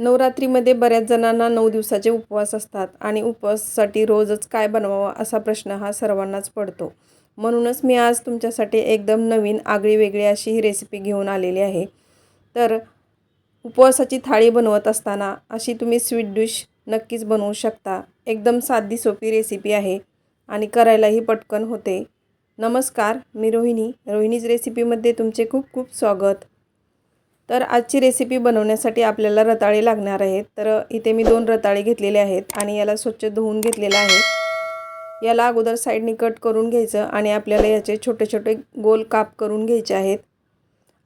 नवरात्रीमध्ये बऱ्याच जणांना नऊ दिवसाचे उपवास असतात आणि उपवासासाठी रोजच काय बनवावं असा प्रश्न हा सर्वांनाच पडतो. म्हणूनच मी आज तुमच्यासाठी एकदम नवीन आगळी वेगळी अशी ही रेसिपी घेऊन आलेली आहे. तर उपवासाची थाळी बनवत असताना अशी तुम्ही स्वीट डिश नक्कीच बनवू शकता. एकदम साधी सोपी रेसिपी आहे आणि करायलाही पटकन होते. नमस्कार मी रोहिणी. रोहिणीज रेसिपीमध्ये तुमचे खूप खूप स्वागत. तर आजची रेसिपी बनवण्यासाठी आपल्याला रताळे लागणार आहेत. तर इथे मी दोन रताळे घेतलेले आहेत आणि याला स्वच्छ धुवून घेतलेलं आहे. याला अगोदर साईडनी कट करून घ्यायचं आणि आपल्याला याचे छोटे छोटे गोल काप करून घ्यायचे आहेत.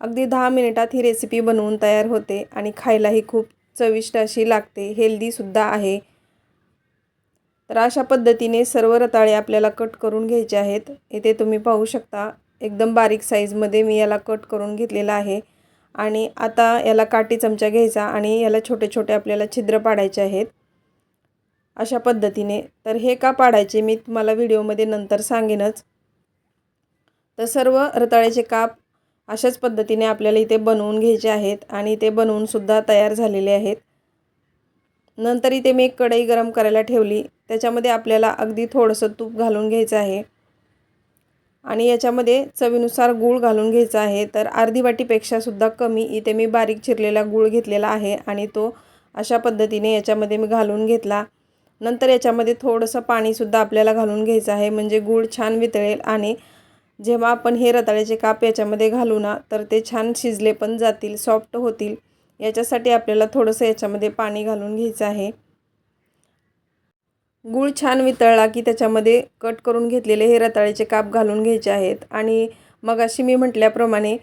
अगदी दहा मिनिटात ही रेसिपी बनवून तयार होते आणि खायलाही खूप चविष्ट अशी लागते हेल्दीसुद्धा आहे. तर अशा पद्धतीने सर्व रताळे आपल्याला कट करून घ्यायचे आहेत. इथे तुम्ही पाहू शकता एकदम बारीक साईजमध्ये मी याला कट करून घेतलेला आहे. आणि आता याला काठी चमचा घ्यायचा आणि याला छोटे छोटे आपल्याला छिद्र पाडायचे आहेत. अशा पद्धतीने. तर हे का पाडायचे मी तुम्हाला व्हिडिओमध्ये नंतर सांगेनच. तर सर्व रताळ्याचे काप अशाच पद्धतीने आपल्याला इथे बनवून घ्यायचे आहेत आणि ते बनवूनसुद्धा तयार झालेले आहेत. नंतर इथे मी एक कढई गरम करायला ठेवली. त्याच्यामध्ये आपल्याला अगदी थोडंसं तूप घालून घ्यायचं आहे. आणि याच्यामध्ये चवीनुसार गूळ घालून घ्यायचा आहे. तर अर्धी वाटीपेक्षासुद्धा कमी इथे मी बारीक चिरलेला गूळ घेतलेला आहे आणि तो अशा पद्धतीने याच्यामध्ये मी घालून घेतला. नंतर याच्यामध्ये थोडंसं पाणीसुद्धा आपल्याला घालून घ्यायचं आहे. म्हणजे गूळ छान वितळेल आणि जेव्हा आपण हे रताळ्याचे काप याच्यामध्ये घालू ना तर ते छान शिजले पण जातील सॉफ्ट होतील. याच्यासाठी आपल्याला थोडंसं याच्यामध्ये पाणी घालून घ्यायचं आहे. गूळ छान वितळला की त्याच्यामध्ये कट करून घेतलेले हे रताळ्याचे काप घालून घ्यायचे आहेत. आणि मग अशी मी म्हटल्याप्रमाणे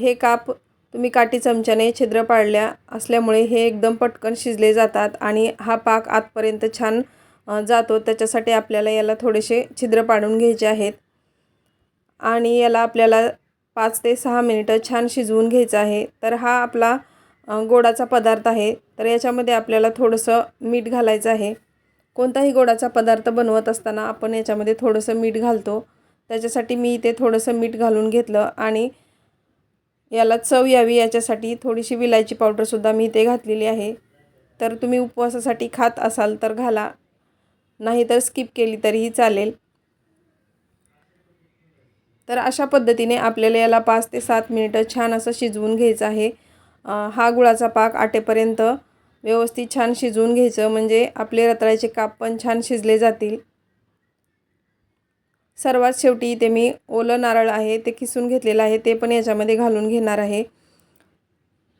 हे काप तुम्ही काठी चमच्याने छिद्र पाडल्या असल्यामुळे हे एकदम पटकन शिजले जातात आणि हा पाक आतपर्यंत छान जातो. त्याच्यासाठी आपल्याला याला थोडेसे छिद्र पाडून घ्यायचे आहेत. आणि याला आपल्याला पाच ते सहा मिनिटं छान शिजवून घ्यायचं आहे. तर हा आपला गोडाचा पदार्थ आहे. तर याच्यामध्ये आपल्याला थोडंसं मीठ घालायचं आहे. कोणताही गोडाचा पदार्थ बनवत असताना आपण याच्यामध्ये थोडंसं मीठ घालतो. त्याच्यासाठी मी इथे थोडंसं मीठ घालून घेतलं आणि याला चव यावी याच्यासाठी थोडीशी विलायची पावडरसुद्धा मी इथे घातलेली आहे. तर तुम्ही उपवासासाठी खात असाल तर घाला. नाही तर स्किप केली तरीही चालेल. तर अशा पद्धतीने आपल्याला याला पाच ते सात मिनिटं छान असं शिजवून घ्यायचं आहे. हा गुळाचा पाक आटेपर्यंत व्यवस्थित छान शिजवून घ्यायचं म्हणजे आपले रताळ्याचे काप पण छान शिजले जातील. सर्वात शेवटी इथे मी ओलं नारळ आहे ते किसून घेतलेलं आहे ते पण याच्यामध्ये घालून घेणार आहे.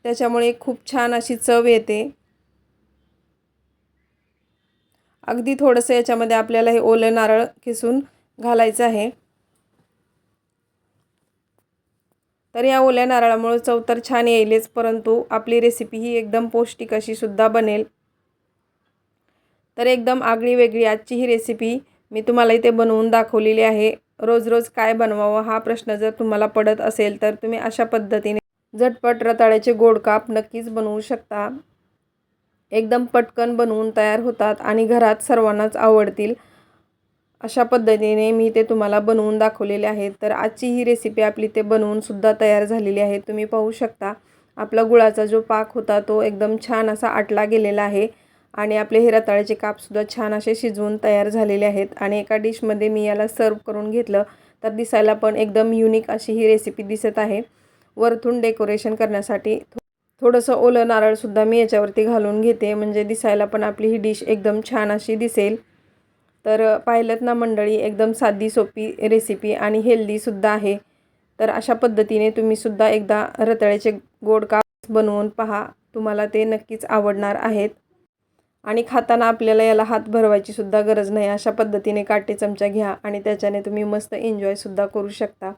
त्याच्यामुळे खूप छान अशी चव येते. अगदी थोडंसं याच्यामध्ये आपल्याला हे ओलं नारळ किसून घालायचं आहे. तर या ओल्या नारळामुळं चव तर छान येईलच परंतु आपली रेसिपी ही एकदम पौष्टिक अशी सुद्धा बनेल. तर एकदम आगळी वेगळी आजची ही रेसिपी मी तुम्हाला इथे बनवून दाखवलेली आहे. रोज रोज काय बनवावं हा प्रश्न जर तुम्हाला पडत असेल तर तुम्ही अशा पद्धतीने झटपट रताळ्याचे गोड काप नक्कीच बनवू शकता. एकदम पटकन बनवून तयार होतात आणि घरात सर्वांनाच आवडतील. अशा पद्धतीने मी ते तुम्हाला बनवून दाखवलेले आहेत. तर आजची ही रेसिपी आपली ते बनवूनसुद्धा तयार झालेली आहे. तुम्ही पाहू शकता आपला गुळाचा जो पाक होता तो एकदम छान असा आटला गेलेला आहे आणि आपले हे रताळ्याचे कापसुद्धा छान असे शिजवून तयार झालेले आहेत आणि एका डिशमध्ये मी याला सर्व करून घेतलं. तर दिसायला पण एकदम युनिक अशी ही रेसिपी दिसत आहे. वरतून डेकोरेशन करण्यासाठी थोडंसं ओलं नारळसुद्धा मी याच्यावरती घालून घेते. म्हणजे दिसायला पण आपली ही डिश एकदम छान अशी दिसेल. तर पाहिलंत ना मंडळी एकदम साधी सोपी रेसिपी आणि हेल्दीसुद्धा आहे. तर अशा पद्धतीने तुम्हीसुद्धा एकदा रताळ्याचे गोड काप बनवून पहा. तुम्हाला ते नक्कीच आवडणार आहेत. आणि खाताना आपल्याला याला हात भरवायची सुद्धा गरज नाही. अशा पद्धतीने काटे चमचा घ्या आणि त्याच्याने तुम्ही मस्त एन्जॉयसुद्धा करू शकता.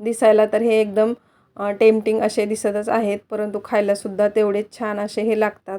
दिसायला तर हे एकदम टेम्पटिंग असे दिसतच आहेत परंतु खायलासुद्धा तेवढेच छान असे हे लागतात.